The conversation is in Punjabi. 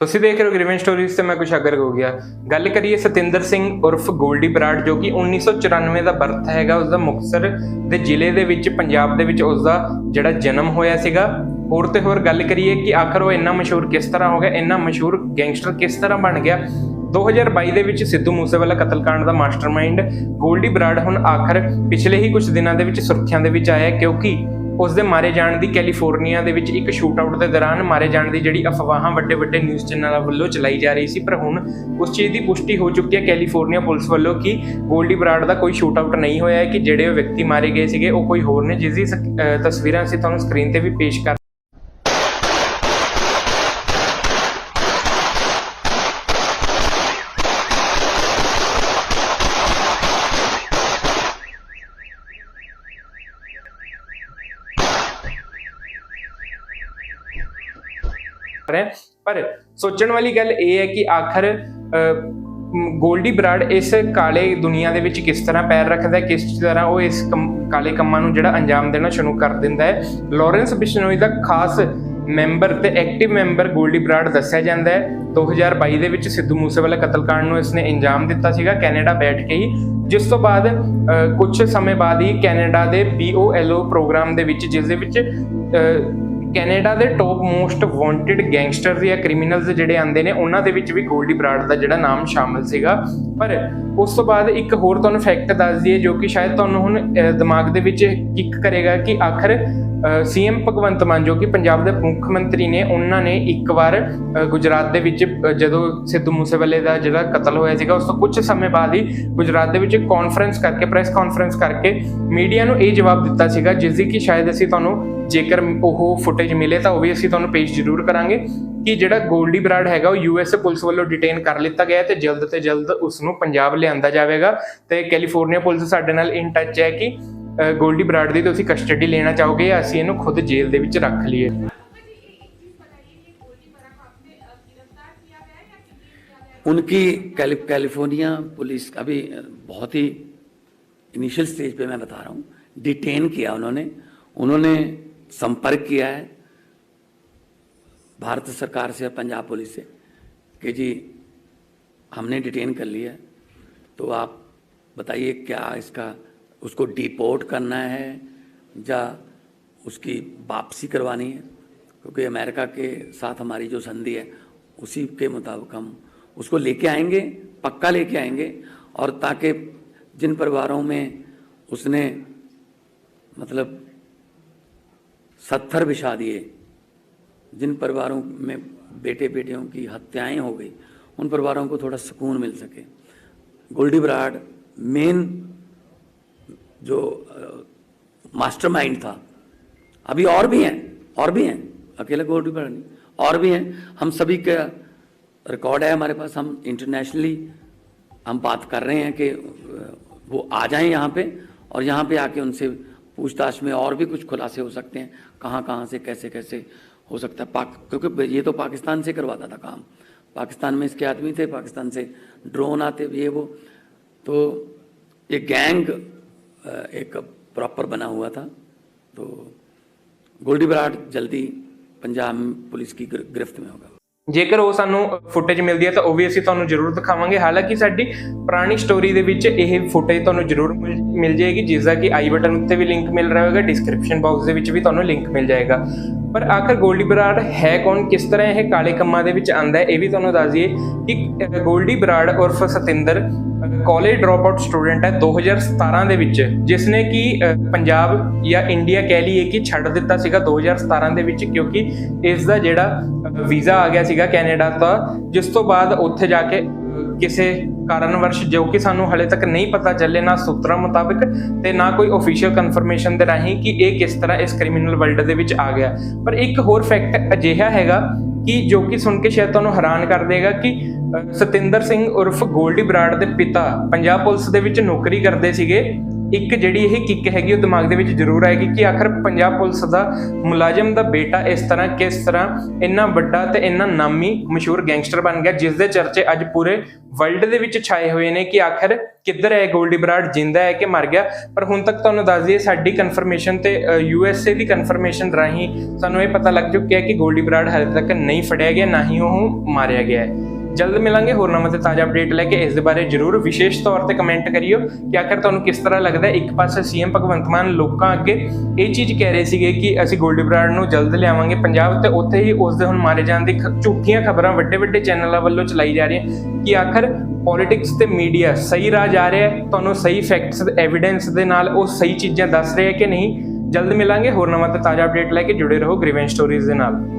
ਤੁਸੀਂ ਦੇਖ ਰਹੇ ਹੋ ਗ੍ਰੀਵਨ ਸਟੋਰੀਜ਼ ਤੇ ਮੈਂ ਕੁਸ਼ਾਗਰ ਹੋ ਗਿਆ ਗੱਲ ਕਰੀਏ ਸਤਿੰਦਰ ਸਿੰਘ ਉਰਫ ਗੋਲਡੀ ਬਰਾੜ, ਜੋ ਕਿ 1994 ਦਾ ਬਰਥ ਹੈਗਾ ਉਸ ਦਾ ਮੁਕਤਸਰ ਦੇ ਜ਼ਿਲ੍ਹੇ ਦੇ ਵਿੱਚ, ਪੰਜਾਬ ਦੇ ਵਿੱਚ ਉਸ ਦਾ ਜਿਹੜਾ ਜਨਮ ਹੋਇਆ ਸੀਗਾ। ਹੋਰ ਤੇ ਹੋਰ ਗੱਲ ਕਰੀਏ ਕਿ ਆਖਰ ਉਹ ਇੰਨਾ ਮਸ਼ਹੂਰ ਕਿਸ ਤਰ੍ਹਾਂ ਹੋ ਗਿਆ, ਇੰਨਾ ਮਸ਼ਹੂਰ ਗੈਂਗਸਟਰ ਕਿਸ ਤਰ੍ਹਾਂ ਬਣ ਗਿਆ? 2022 ਦੇ ਵਿੱਚ ਸਿੱਧੂ ਮੂਸੇਵਾਲਾ ਕਤਲकांड ਦਾ ਮਾਸਟਰਮਾਈਂਡ ਗੋਲਡੀ ਬਰਾੜ ਹੁਣ ਆਖਰ ਪਿਛਲੇ ਹੀ ਕੁਝ ਦਿਨਾਂ ਦੇ ਵਿੱਚ ਸੁਰਖੀਆਂ ਦੇ ਵਿੱਚ ਆਇਆ, ਕਿਉਂਕਿ ਉਸ ਦੇ ਮਾਰੇ ਜਾਣ ਦੀ ਕੈਲੀਫੋਰਨੀਆ ਦੇ ਵਿੱਚ ਇੱਕ ਸ਼ੂਟਆਊਟ ਦੇ ਦੌਰਾਨ ਮਾਰੇ ਜਾਣ ਦੀ ਜਿਹੜੀ ਅਫਵਾਹਾਂ ਵੱਡੇ ਵੱਡੇ ਨਿਊਜ਼ ਚੈਨਲਾਂ ਵੱਲੋਂ ਚਲਾਈ ਜਾ ਰਹੀ ਸੀ, ਪਰ ਹੁਣ ਉਸ ਚੀਜ਼ ਦੀ ਪੁਸ਼ਟੀ ਹੋ ਚੁੱਕੀ ਹੈ ਕੈਲੀਫੋਰਨੀਆ ਪੁਲਿਸ ਵੱਲੋਂ ਕਿ ਗੋਲਡੀ ਬਰਾਡ ਦਾ ਕੋਈ ਸ਼ੂਟਆਊਟ ਨਹੀਂ ਹੋਇਆ ਹੈ, ਕਿ ਜਿਹੜੇ ਵਿਅਕਤੀ ਮਾਰੇ ਗਏ ਸੀਗੇ, ਉਹ ਕੋਈ ਹੋਰ ਨੇ, ਜਿਸ ਦੀ ਸਕ- ਤਸਵੀਰਾਂ ਅਸੀਂ ਤੁਹਾਨੂੰ ਸਕਰੀਨ ਤੇ ਵੀ ਪੇਸ਼ ਕਰ ਰਹੇ ਹਾਂ। ਪਰ ਸੋਚਣ ਵਾਲੀ ਗੱਲ ਇਹ ਹੈ ਕਿ ਆਖਰ ਗੋਲਡੀ ਬਰਾਡ ਇਸ ਕਾਲੇ ਦੁਨੀਆ ਦੇ ਵਿੱਚ ਕਿਸ ਤਰ੍ਹਾਂ ਪੈਰ ਰੱਖਦਾ ਹੈ ਕਿਸ ਤਰ੍ਹਾਂ ਉਹ ਇਸ ਕੰਮ- ਕਾਲੇ ਕੰਮਾਂ ਨੂੰ ਜਿਹੜਾ ਅੰਜਾਮ ਦੇਣਾ ਸ਼ੁਰੂ ਕਰ ਦਿੰਦਾ ਹੈ। ਲਾਰੈਂਸ ਬਿਸ਼ਨੋਈ ਦਾ ਖਾਸ ਮੈਂਬਰ ਤੇ ਐਕਟਿਵ ਮੈਂਬਰ ਗੋਲਡੀ ਬਰਾਡ ਦੱਸਿਆ ਜਾਂਦਾ ਹੈ। 2022 ਦੇ ਵਿੱਚ ਸਿੱਧੂ ਮੂਸੇਵਾਲਾ ਕਤਲकांड ਨੂੰ ਇਸਨੇ ਅੰਜਾਮ ਦਿੱਤਾ ਸੀਗਾ ਕੈਨੇਡਾ ਬੈਠ ਕੇ ਹੀ। ਜਿਸ ਤੋਂ ਬਾਅਦ ਅਹ, ਕੁਝ ਸਮੇਂ ਬਾਅਦ ਹੀ ਕੈਨੇਡਾ ਦੇ BOLO ਪ੍ਰੋਗਰਾਮ ਦੇ ਵਿੱਚ ਜਿਸ ਦੇ ਵਿੱਚ ਕੈਨੇਡਾ ਦੇ ਟੌਪ ਮੋਸਟ ਵਾਂਟਡ ਗੈਂਗਸਟਰ ਜਾਂ ਕ੍ਰਿਮੀਨਲਸ ਜਿਹੜੇ ਆਂਦੇ ਨੇ ਉਹਨਾਂ ਦੇ ਵਿੱਚ ਵੀ ਗੋਲਡੀ ਬਰਾਡ ਦਾ ਜਿਹੜਾ ਨਾਮ ਸ਼ਾਮਲ ਸੀਗਾ। ਪਰ ਉਸ ਤੋਂ ਬਾਅਦ ਇੱਕ ਹੋਰ ਤੁਹਾਨੂੰ ਫੈਕਟ ਦੱਸ ਦਈਏ ਜੋ ਕਿ ਸ਼ਾਇਦ ਤੁਹਾਨੂੰ ਹੁਣ ਅਹ, ਦਿਮਾਗ ਦੇ ਵਿੱਚ ਕਿੱਕ ਕਰੇਗਾ ਕਿ ਆਖਰ ਸੀਐਮ ਭਗਵੰਤ ਮਾਨ, ਜੋ ਕਿ ਪੰਜਾਬ ਦੇ ਮੁੱਖ ਮੰਤਰੀ ਨੇ, ਉਹਨਾਂ ਨੇ ਇੱਕ ਵਾਰ ਗੁਜਰਾਤ ਦੇ ਵਿੱਚ ਜਦੋਂ ਸਿੱਧੂ ਮੂਸੇਵਾਲੇ ਦਾ ਜਿਹੜਾ ਕਤਲ ਹੋਇਆ ਸੀਗਾ, ਉਸ ਤੋਂ ਕੁਝ ਸਮੇਂ ਬਾਅਦ ਹੀ ਗੁਜਰਾਤ ਦੇ ਵਿੱਚ ਕਾਨਫਰੰਸ ਕਰਕੇ ਪ੍ਰੈਸ ਕਾਨਫਰੰਸ ਕਰਕੇ ਮੀਡੀਆ ਨੂੰ ਇਹ ਜਵਾਬ ਦਿੱਤਾ ਸੀਗਾ, ਜਿਸ ਦੀ ਕਿ ਸ਼ਾਇਦ ਅਸੀਂ ਤੁਹਾਨੂੰ ਜੇਕਰ ਉਹ ਫੁਟੇਜ ਮਿਲੇ ਤਾਂ ਉਹ ਵੀ ਅਸੀਂ ਤੁਹਾਨੂੰ ਪੇਸ਼ ਜ਼ਰੂਰ ਕਰਾਂਗੇ, ਕਿ ਜਿਹੜਾ ਗੋਲਡੀ ਬਰਾਡ ਹੈਗਾ, ਉਹ ਯੂਐਸ ਪੁਲਿਸ ਵੱਲੋਂ ਡਿਟੇਨ ਕਰ ਲਿੱਤਾ ਗਿਆ ਹੈ ਤੇ ਜਲਦ ਤੇ ਜਲਦ ਉਸ ਨੂੰ ਪੰਜਾਬ ਲਿਆਂਦਾ ਜਾਵੇਗਾ ਤੇ ਕੈਲੀਫੋਰਨੀਆ ਪੁਲਿਸ ਸਾਡੇ ਨਾਲ ਇਨ ਟੱਚ ਹੈ ਕਿ ਗੋਲਡੀ ਬਰਾੜ ਦੀ ਤੁਸੀਂ ਕਸਟਡੀ ਲੈਣਾ ਚਾਹੋਗੇ ਜਾਂ ਅਸੀਂ ਇਹਨੂੰ ਖੁਦ ਜੇਲ੍ਹ ਦੇ ਵਿੱਚ ਰੱਖ ਲਈਏ उनकी कैलि कैलिफोर्निया पुलिस अभी बहुत ही इनिशियल स्टेज पे मैं बता रहा हूँ डिटेन किया उन्होंने उन्होंने संपर्क किया है भारत सरकार से पंजाब पुलिस से कि जी हमने डिटेन कर लिया है तो आप बताइए क्या इसका उसको डिपोर्ट करना है या उसकी वापसी करवानी है, क्योंकि अमेरिका के साथ हमारी जो संधि है, उसी के मुताबिक हम उसको लेके आएँगे, पक्का लेके आएँगे, और ताकि जिन परिवारों में उसने मतलब सत्थर बिछा दिए, जिन परिवारों में बेटे बेटियों की हत्याएँ हो गई, उन परिवारों को थोड़ा सुकून मिल सके। गोल्डी बराड़, मेन जो मास्टरमाइंड था। अभी और भी हैं, और भी हैं। अकेला गोल्डी बराड़ नहीं। और भी हैं। हम सभी का रिकॉर्ड है हमारे पास। हम इंटरनेशनली, हम बात कर रहे हैं कि वो आ जाएँ यहाँ पे और यहाँ पे आके उनसे पूछताछ में और भी कुछ खुलासे हो सकते हैं। कहाँ कहाँ से, कैसे कैसे हो सकता है? पाक, क्योंकि ये तो पाकिस्तान से करवाता था काम। पाकिस्तान में इसके आदमी थे, पाकिस्तान से ड्रोन आते, ये वो। तो ये गैंग एक प्रॉपर बना हुआ था तो गोल्डी बराड़ जल्दी पंजाब पुलिस की गिर- गिरफ्त में होगा ਜੇਕਰ ਉਹ ਸਾਨੂੰ ਫੁਟੇਜ ਮਿਲਦੀ ਹੈ ਤਾਂ ਉਹ ਵੀ ਅਸੀਂ ਤੁਹਾਨੂੰ ਜ਼ਰੂਰ ਦਿਖਾਵਾਂਗੇ ਹਾਲਾਂਕਿ ਸਾਡੀ ਪੁਰਾਣੀ ਸਟੋਰੀ ਦੇ ਵਿੱਚ ਇਹ ਫੁਟੇਜ ਤੁਹਾਨੂੰ ਜ਼ਰੂਰ ਮਿਲ- ਮਿਲ ਜਾਏਗੀ ਜਿਸ ਦਾ ਕਿ ਆਈ ਬਟਨ ਉੱਤੇ ਵੀ ਲਿੰਕ ਮਿਲ ਰਿਹਾ ਹੋਵੇਗਾ ਡਿਸਕ੍ਰਿਪਸ਼ਨ ਬਾਕਸ ਦੇ ਵਿੱਚ ਵੀ ਤੁਹਾਨੂੰ ਲਿੰਕ ਮਿਲ ਜਾਏਗਾ ਪਰ ਆਖਰ ਗੋਲਡੀ ਬਰਾੜ ਹੈ ਕੌਣ? ਕਿਸ ਤਰ੍ਹਾਂ ਇਹ ਕਾਲੇ ਕੰਮਾਂ ਦੇ ਵਿੱਚ ਆਂਦਾ ਹੈ? ਇਹ ਵੀ ਤੁਹਾਨੂੰ ਦੱਸ ਦਈਏ ਕਿ ਗੋਲਡੀ ਬਰਾੜ ਉਰਫ Satinder college drop out student ਹੈ 2017 ਦੇ ਵਿੱਚ, ਜਿਸ ਨੇ ਕਿ ਪੰਜਾਬ ਜਾਂ ਇੰਡੀਆ ਕਹਿ ਲਈਏ ਕਿ ਛੱਡ ਦਿੱਤਾ ਸੀਗਾ 2017 ਦੇ ਵਿੱਚ, ਕਿਉਂਕਿ ਇਸ ਦਾ ਜਿਹੜਾ ਵੀਜ਼ਾ ਆ ਗਿਆ ਸੀਗਾ ਕੈਨੇਡਾ ਦਾ ਜਿਸ ਤੋਂ ਬਾਅਦ ਉੱਥੇ ਜਾ ਕੇ ਕਿਸੇ ਕਾਰਨਵਰਸ਼ ਜੋ ਕਿ ਸਾਨੂੰ ਹਲੇ ਤੱਕ ਨਹੀਂ ਪਤਾ ਚੱਲੇ ਨਾ ਸੂਤਰਾਂ ਮੁਤਾਬਕ ਤੇ ਨਾ ਕੋਈ ਅਫੀਸ਼ੀਅਲ ਕਨਫਰਮੇਸ਼ਨ ਦੇ ਰਾਹੀਂ ਕਿ ਇਹ ਕਿਸ ਤਰ੍ਹਾਂ ਇਸ ਕ੍ਰਿਮੀਨਲ ਵਰਲਡ ਦੇ ਵਿੱਚ ਆ ਗਿਆ। ਪਰ ਇੱਕ ਹੋਰ ਫੈਕਟ ਅਜਿਹਾ ਹੈਗਾ ਕਿ ਜੋ ਕਿ ਸੁਣ ਕੇ ਸ਼ਾਇਦ ਤੁਹਾਨੂੰ ਹੈਰਾਨ ਕਰ ਦੇਗਾ ਕਿ ਸਤਿੰਦਰ ਸਿੰਘ ਉਰਫ ਗੋਲਡੀ ਬਰਾੜ ਦੇ ਪਿਤਾ ਪੰਜਾਬ ਪੁਲਿਸ ਦੇ ਵਿੱਚ ਨੌਕਰੀ ਕਰਦੇ ਸੀਗੇ। ਇੱਕ ਜਿਹੜੀ ਇਹ ਕਿੱਕ ਹੈਗੀ ਉਹ ਦਿਮਾਗ ਦੇ ਵਿੱਚ ਜ਼ਰੂਰ ਆਏਗੀ ਕਿ ਆਖਰ ਪੰਜਾਬ ਪੁਲਿਸ ਦਾ ਮੁਲਾਜ਼ਮ ਦਾ ਬੇਟਾ ਇਸ ਤਰ੍ਹਾਂ, ਕਿਸ ਤਰ੍ਹਾਂ ਇੰਨਾ ਵੱਡਾ ਤੇ ਇੰਨਾ ਨਾਮੀ ਮਸ਼ਹੂਰ ਗੈਂਗਸਟਰ ਬਣ ਗਿਆ ਜਿਸ ਦੇ ਚਰਚੇ ਅੱਜ ਪੂਰੇ ਵਰਲਡ ਦੇ ਵਿੱਚ ਛਾਏ ਹੋਏ ਨੇ ਕਿ ਆਖਰ ਕਿੱਧਰ ਹੈ, ਗੋਲਡੀ ਬਰਾਡ ਜਿੰਦਾ ਹੈ ਕਿ ਮਰ ਗਿਆ। ਪਰ ਹੁਣ ਤੱਕ ਤੁਹਾਨੂੰ ਦੱਸ ਦਈਏ, ਸਾਡੀ ਕਨਫਰਮੇਸ਼ਨ ਤੇ ਯੂ ਐਸ ਏ ਦੀ ਕਨਫਰਮੇਸ਼ਨ ਰਾਹੀਂ ਸਾਨੂੰ ਇਹ ਪਤਾ ਲੱਗ ਚੁੱਕਿਆ ਕਿ ਗੋਲਡੀ ਬਰਾਡ ਹਾਲੇ ਤੱਕ ਨਹੀਂ ਫੜਿਆ ਗਿਆ, ਨਾ ਹੀ ਉਹ ਮਾਰਿਆ ਗਿਆ ਹੈ। ਜਲਦ ਮਿਲਾਂਗੇ, ਹੋਰ ਨਵਾਂ ਤੇ ਤਾਜ਼ਾ ਅਪਡੇਟ ਲੈ ਕੇ ਇਸ ਦੇ ਬਾਰੇ ਜਰੂਰ ਵਿਸ਼ੇਸ਼ ਤੌਰ ਤੇ ਕਮੈਂਟ ਕਰਿਓ ਕਿ ਆਖਰ ਤੁਹਾਨੂੰ ਕਿਸ ਤਰ੍ਹਾਂ ਲੱਗਦਾ ਇੱਕ ਪਾਸੇ ਸੀਐਮ ਭਗਵੰਤ ਮਾਨ ਲੋਕਾਂ ਅੱਗੇ ਇਹ ਚੀਜ਼ ਕਹਿ ਰਹੇ ਸੀਗੇ ਕਿ ਅਸੀਂ ਗੋਲਡੀ ਬਰਾੜ ਨੂੰ ਜਲਦ ਲਿਆਵਾਂਗੇ ਪੰਜਾਬ ਤੇ ਉੱਥੇ ਹੀ ਉਸ ਦੇ ਹੁਣ ਮਾਰੇ ਜਾਣ ਦੀ ਖ- ਝੂਠੀਆਂ ਖਬਰਾਂ ਵੱਡੇ ਵੱਡੇ ਚੈਨਲਾਂ ਵੱਲੋਂ ਚਲਾਈ ਜਾ ਰਹੀਆਂ ਕਿ ਆਖਰ ਪੋਲਿਟਿਕਸ ਤੇ ਮੀਡੀਆ ਸਹੀ ਰਾਹ ਜਾ ਰਿਹਾ ਹੈ? ਤੁਹਾਨੂੰ ਸਹੀ ਫੈਕਟਸ ਐਵੀਡੈਂਸ ਦੇ ਨਾਲ ਉਹ ਸਹੀ ਚੀਜ਼ਾਂ ਦੱਸ ਰਿਹਾ ਹੈ ਕਿ ਨਹੀਂ? ਜਲਦ ਮਿਲਾਂਗੇ, ਹੋਰ ਨਵਾਂ ਤੇ ਤਾਜ਼ਾ ਅਪਡੇਟ ਲੈ ਕੇ ਜੁੜੇ ਰਹੋ ਗ੍ਰੀਵੈਂਸ ਸਟੋਰੀਜ਼ ਦੇ ਨਾਲ।